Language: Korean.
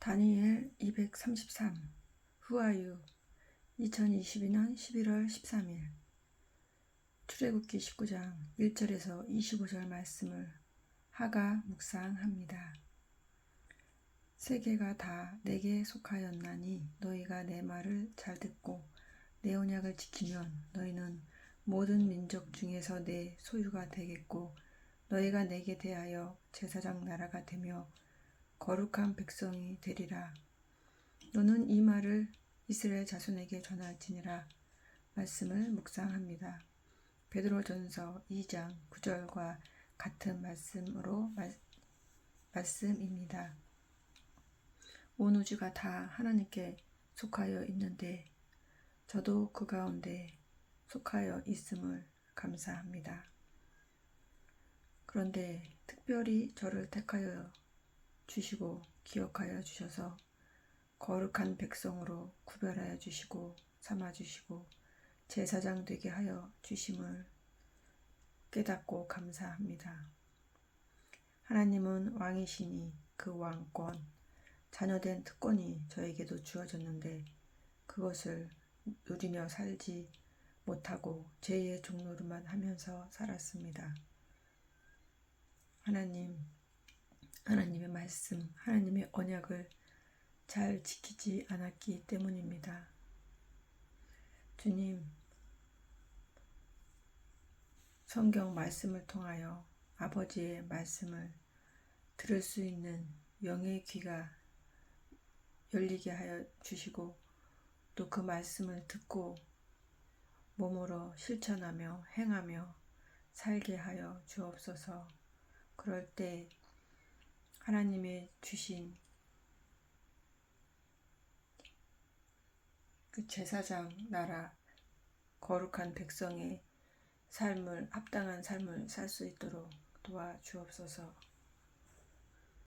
다니엘 233 후아유 2022년 11월 13일 출애굽기 19장 1절에서 25절 말씀을 하가 묵상합니다. 세계가 다 내게 속하였나니 너희가 내 말을 잘 듣고 내 언약을 지키면 너희는 모든 민족 중에서 내 소유가 되겠고 너희가 내게 대하여 제사장 나라가 되며 거룩한 백성이 되리라. 너는 이 말을 이스라엘 자손에게 전할지니라 말씀을 묵상합니다. 베드로전서 2장 9절과 같은 말씀으로 말, 말씀입니다. 온 우주가 다 하나님께 속하여 있는데 저도 그 가운데 속하여 있음을 감사합니다. 그런데 특별히 저를 택하여 주시고 기억하여 주셔서 거룩한 백성으로 구별하여 주시고 삼아 주시고 제사장 되게 하여 주심을 깨닫고 감사합니다. 하나님은 왕이시니 그 왕권, 자녀된 특권이 저에게도 주어졌는데 그것을 누리며 살지 못하고 죄의 종로를만 하면서 살았습니다. 하나님, 하나님의 말씀, 하나님의 언약을 잘 지키지 않았기 때문입니다. 주님, 성경 말씀을 통하여 아버지의 말씀을 들을 수 있는 영의 귀가 열리게 하여 주시고 또 그 말씀을 듣고 몸으로 실천하며 행하며 살게 하여 주옵소서. 그럴 때 하나님의 주신 그 제사장 나라 거룩한 백성의 삶을 합당한 삶을 살 수 있도록 도와 주옵소서.